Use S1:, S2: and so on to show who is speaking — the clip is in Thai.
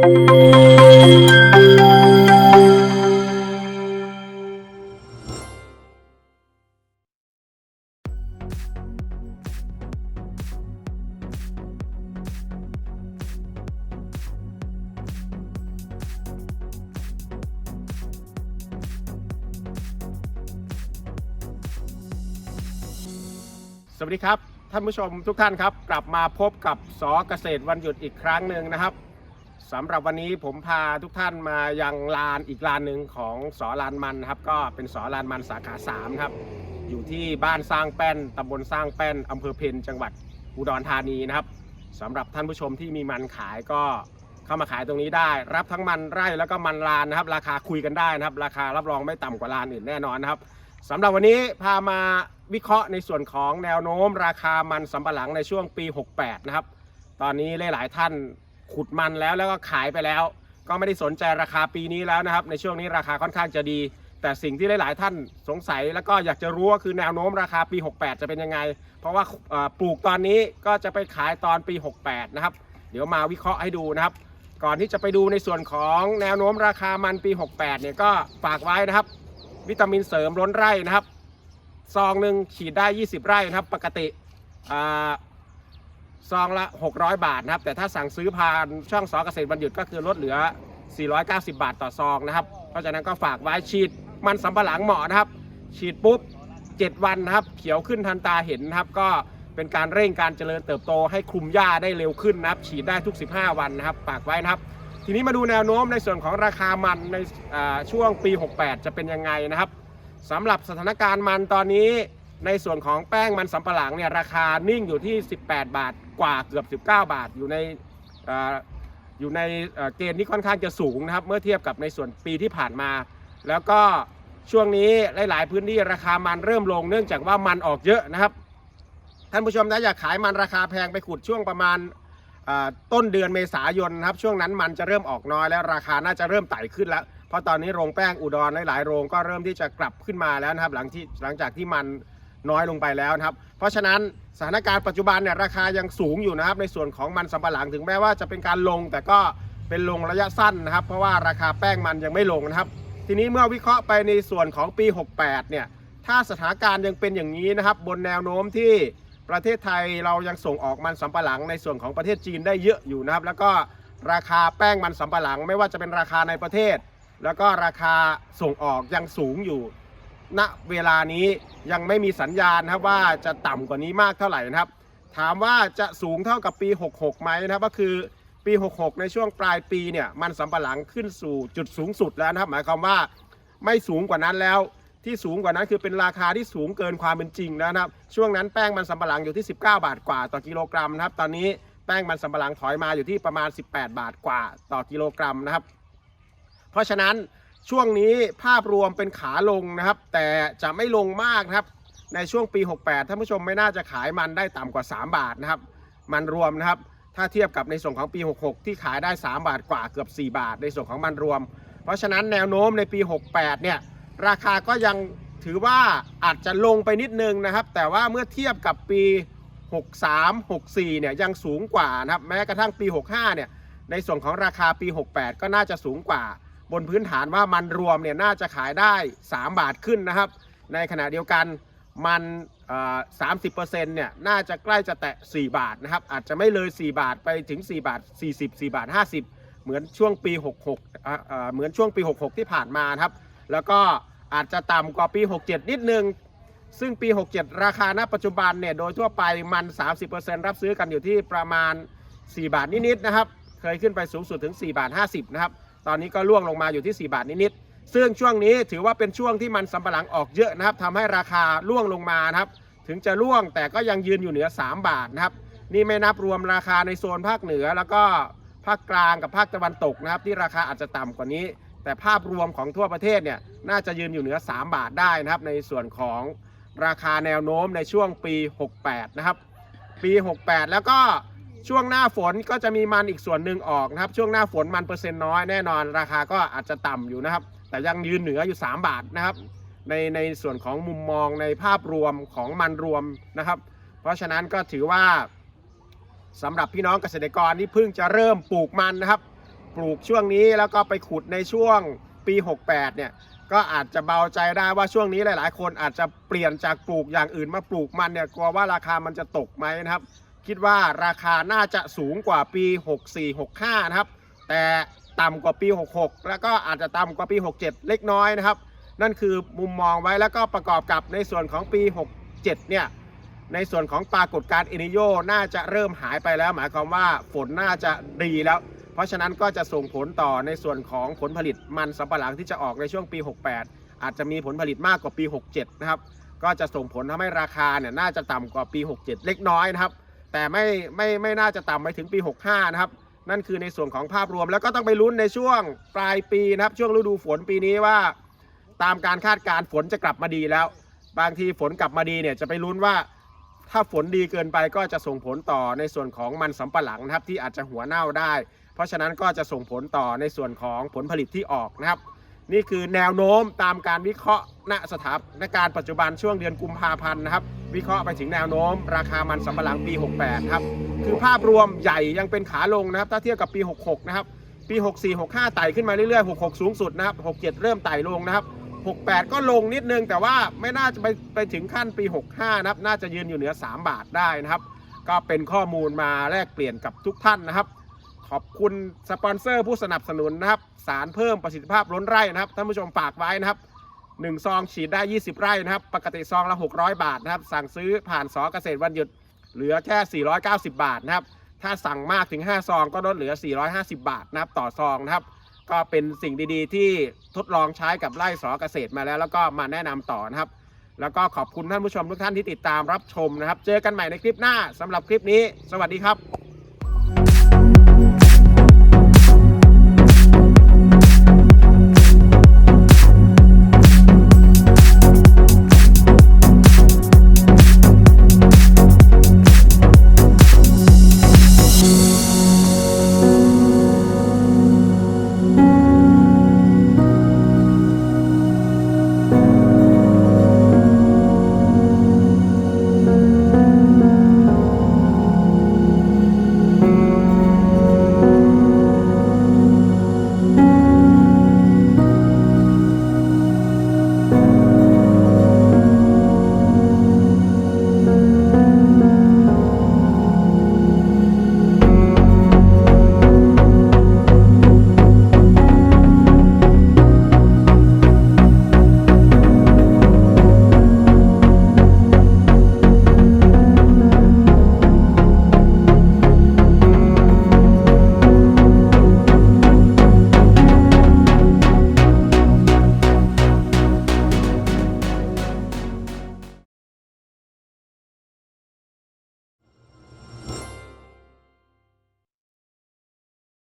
S1: สวัสดีครับ ท่านผู้ชมทุกท่านครับ กลับมาพบกับสอเกษตรวันหยุดอีกครั้งหนึ่งนะครับ สำหรับวันนี้ผมพาทุกท่านมายังลานอีกลานหนึ่งของสอลานมันครับ ก็เป็นสอลานมันสาขา3ครับ อยู่ที่บ้านสร้างแป้นตำบลสร้างแป้นอำเภอเพนจังหวัดอุดรธานีนะครับสำหรับท่านผู้ชมที่มีมันขายก็เข้ามาขายตรงนี้ได้ รับทั้งมันไร่แล้วก็มันลานนะครับ ราคาคุยกันได้นะครับ ราคารับรองไม่ต่ำกว่าลานอื่นแน่นอนนะครับสำหรับวันนี้พามาวิเคราะห์ในส่วนของแนวโน้ม ราคามันสำปะหลังในช่วงปี 68 นะครับ ตอนนี้หลาย ๆ ท่าน ขุดมันแล้วแล้วก็ขายไปแล้ว ก็ไม่ได้สนใจราคาปีนี้แล้วนะครับ ในช่วงนี้ราคาค่อนข้างจะดี แต่สิ่งที่หลาย ๆ ท่านสงสัยแล้วก็อยากจะรู้ก็คือแนวโน้มราคาปี 68 จะเป็นยังไง เพราะว่าปลูกตอนนี้ก็จะไปขายตอนปี 68 นะครับ เดี๋ยวมาวิเคราะห์ให้ดูนะครับ ก่อนที่จะไปดูในส่วนของแนวโน้มราคามันปี 68 เนี่ยก็ฝากไว้นะครับ วิตามินเสริมล้นไร่นะครับซองหนึ่งฉีดได้ 20 ไร่นะครับ ปกติอ่า ซองละ 600 บาทนะครับ แต่ถ้าสั่งซื้อผ่านช่องสอเกษตรวันหยุดก็คือลดเหลือ 490 บาทต่อซองนะครับ เพราะฉะนั้นก็ฝากไว้ฉีดมันสำปะหลังเหมาะนะครับ ฉีดปุ๊บ 7 วันนะครับ เขียวขึ้นทันตาเห็นนะครับ ก็เป็นการเร่งการเจริญเติบโตให้คลุมหญ้าได้เร็วขึ้นนะครับ ฉีดได้ทุก 15 วันนะครับ ฝากไว้นะครับ ทีนี้มาดูแนวโน้มในส่วนของราคามันในช่วงปี 68 จะเป็นยังไงนะครับสำหรับสถานการณ์มันตอนนี้ในส่วนของแป้งมันสำปะหลังเนี่ยราคานิ่งอยู่ที่ 18 บาท กว่าเกือบ 19 บาทอยู่ในออยู่ในเกณฑ์ที่ค่อนข้างจะสูงนะครับ เมื่อเทียบกับในส่วนปีที่ผ่านมา แล้วก็ช่วงนี้หลาย ๆ พื้นที่ราคามันเริ่มลงเนื่องจากว่ามันออกเยอะนะครับ ท่านผู้ชมนะอยากขายมันราคาแพงไปขุดช่วงประมาณต้นเดือนเมษายนครับช่วงนั้นมันจะเริ่มออกน้อยแล้วราคาน่าจะเริ่มไต่ขึ้นแล้ว เพราะตอนนี้โรงแป้งอุดรหลาย ๆ โรงก็เริ่มที่จะกลับขึ้นมาแล้วนะครับ หลังที่หลังจากที่มัน น้อยลงไปแล้วนะครับ เพราะฉะนั้นสถานการณ์ปัจจุบันเนี่ยราคายังสูงอยู่นะครับ ในส่วนของมันสำปะหลังถึงแม้ว่าจะเป็นการลงแต่ก็เป็นลงระยะสั้นนะครับ เพราะว่าราคาแป้งมันยังไม่ลงนะครับ ทีนี้เมื่อวิเคราะห์ไปในส่วนของปี 68 เนี่ยถ้าสถานการณ์ยังเป็นอย่างนี้นะครับ บนแนวโน้มที่ประเทศไทยเรายังส่งออกมันสำปะหลังในส่วนของประเทศจีนได้เยอะอยู่นะครับ แล้วก็ราคาแป้งมันสำปะหลัง ไม่ว่าจะเป็นราคาในประเทศ แล้วก็ราคาส่งออกยังสูงอยู่ ณเวลานี้ยังไม่มีสัญญาณนะครับว่าจะต่ำกว่านี้มากเท่าไหร่นะครับ ถามว่าจะสูงเท่ากับปี 66ไหมนะครับก็คือปี 66 ในช่วงปลายปีเนี่ยมันสำปะหลังขึ้นสู่จุดสูงสุดแล้วนะครับ หมายความว่าไม่สูงกว่านั้นแล้วที่สูงกว่านั้นคือเป็นราคาที่สูงเกินความเป็นจริงแล้วนะครับ ช่วงนั้นแป้งมันสำปะหลังอยู่ที่ 19 บาทกว่าต่อกิโลกรัมนะครับ ตอนนี้แป้งมันสำปะหลังถอยมาอยู่ที่ประมาณ 18 บาทกว่าต่อกิโลกรัมนะครับ เพราะฉะนั้น ช่วงนี้ภาพรวมเป็นขาลงนะครับ แต่จะไม่ลงมากนะครับ ในช่วงปี 68ท่านผู้ชมไม่น่าจะขายมันได้ต่ำกว่า 3 บาทนะครับ มันรวมนะครับ ถ้าเทียบกับในส่วนของปี 66 ที่ขายได้ 3 บาทกว่าเกือบ 4 บาท ในส่วนของมันรวม เพราะฉะนั้นแนวโน้มในปี 68 เนี่ยราคาก็ยังถือว่าอาจจะลงไปนิดนึงนะครับ แต่ว่าเมื่อเทียบกับปี 63 64 เนี่ยยังสูงกว่านะครับ แม้กระทั่งปี 65 เนี่ยในส่วนของราคาปี 68 ก็น่าจะสูงกว่า บนพื้นฐานว่ามันรวมเนี่ยน่าจะขายได้ 3 บาทขึ้นนะครับ ในขณะเดียวกันมันสามสิบเปอ่อ30%เนี่ยน่าจะใกล้จะแตะ 4 บาทนะครับ อาจจะไม่เลย 4 บาทไปถึง 4 บาท 40 4 บาท 50 เหมือนช่วงปี 66เหมือนช่วงปี 66 ที่ผ่านมานครับ แล้วก็อาจจะต่ำกว่าปี 67 นิดนึง ซึ่งปี 67 ราคาณปัจจุบันเนี่ยโดยทั่วไปมัน 30%รับซื้อกันอยู่ที่ประมาณ 4 บาทนิดๆนะครับ เคยขึ้นไปสูงสุดถึง 4 บาท 50 นะครับ ตอนนี้ก็ล่วงลงมาอยู่ที่ 4 บาทนิดๆซึ่งช่วงนี้ถือว่าเป็นช่วงที่มันสำปะหลังออกเยอะนะครับทำให้ราคาล่วงลงมานะครับ ถึงจะล่วงแต่ก็ยังยืนอยู่เหนือ 3 บาทนะครับ นี่ไม่นับรวมราคาในโซนภาคเหนือ แล้วก็ภาคกลางกับภาคตะวันตกนะครับ ที่ราคาอาจจะต่ำกว่านี้ แต่ภาพรวมของทั่วประเทศเนี่ยน่าจะยืนอยู่เหนือ 3 บาทได้นะครับ ในส่วนของราคาแนวโน้มในช่วงปี 68 นะครับ ปี 68 แล้วก็ ช่วงหน้าฝนก็จะมีมันอีกส่วนหนึ่งออกนะครับ ช่วงหน้าฝนมันเปอร์เซ็นต์น้อยแน่นอน ราคาก็อาจจะต่ำอยู่นะครับ แต่ยังยืนเหนืออยู่ 3 บาทนะครับ ในในส่วนของมุมมองในภาพรวมของมันรวมนะครับ เพราะฉะนั้นก็ถือว่าสำหรับพี่น้องเกษตรกรที่เพิ่งจะเริ่มปลูกมันนะครับ ปลูกช่วงนี้แล้วก็ไปขุดในช่วงปี 68 เนี่ยก็อาจจะเบาใจได้ว่าช่วงนี้หลาย ๆ คนอาจจะเปลี่ยนจากปลูกอย่างอื่นมาปลูกมันเนี่ยกลัวว่าราคามันจะตกไหมนะครับ คิดว่าราคาน่าจะสูงกว่าปี 64-65 นะครับ แต่ต่ำกว่าปี 66 แล้วก็อาจจะต่ำกว่าปี 67 เล็กน้อยนะครับ นั่นคือมุมมองไว้แล้วก็ประกอบกับในส่วนของปี 67 เนี่ย ในส่วนของปรากฏการณ์เอนิโยน่าจะเริ่มหายไปแล้ว หมายความว่าฝนน่าจะดีแล้ว เพราะฉะนั้นก็จะส่งผลต่อในส่วนของผลผลิตมันสำปะหลังที่จะออกในช่วงปี 68 อาจจะมีผลผลิตมากกว่าปี 67 นะครับ ก็จะส่งผลทำให้ราคาเนี่ยน่าจะต่ำกว่าปี 67 เล็กน้อยนะครับ แต่ไม่ไม่ไม่น่าจะต่ำไปถึงปี 65 นะครับ นั่นคือในส่วนของภาพรวม แล้วก็ต้องไปลุ้นในช่วงปลายปีนะครับ ช่วงฤดูฝนปีนี้ว่า ตามการคาดการณ์ฝนจะกลับมาดีแล้ว บางทีฝนกลับมาดีเนี่ยจะไปลุ้นว่า ถ้าฝนดีเกินไปก็จะส่งผลต่อในส่วนของมันสำปะหลังนะครับที่อาจจะหัวเน่าได้ เพราะฉะนั้นก็จะส่งผลต่อในส่วนของผลผลิตที่ออกนะครับ นี่คือแนวโน้มตามการวิเคราะห์ณสถานการณ์ปัจจุบันช่วงเดือนกุมภาพันธ์นะครับ วิเคราะห์ไปถึงแนวโน้ม ราคามันสำปะหลังปี 68 ครับ คือภาพรวมใหญ่ยังเป็นขาลงนะครับ ถ้าเทียบกับปี 66 นะครับ ปี 64 65 ไต่ขึ้นมาเรื่อยๆ 66 สูงสุดนะครับ 67 เริ่มไต่ลงนะครับ 68 ก็ลงนิดนึง แต่ว่าไม่น่าจะไปไปถึงขั้นปี 65 นะครับ น่าจะยืนอยู่เหนือ 3 บาทได้นะครับ ก็เป็นข้อมูลมาแลกเปลี่ยนกับทุกท่านนะครับ ขอบคุณสปอนเซอร์ผู้สนับสนุนนะครับ สารเพิ่มประสิทธิภาพล้นไร่นะครับ ท่านผู้ชมฝากไว้นะครับ 1 ซองฉีดได้ 20 ไร่นะครับ ปกติซองละ 600 บาทนะครับ สั่งซื้อผ่านสอเกษตรวันหยุดเหลือแค่ 490 บาทนะครับ ถ้าสั่งมากถึง 5 ซองก็ลดเหลือ 450 บาทนะครับ ต่อซองนะครับ ก็เป็นสิ่งดีๆ ที่ทดลองใช้กับไร่สอเกษตรมาแล้ว แล้วก็มาแนะนำต่อนะครับ แล้วก็ขอบคุณท่านผู้ชมทุกท่านที่ติดตามรับชมนะครับ เจอกันใหม่ในคลิปหน้าสำหรับคลิปนี้ สวัสดีครับ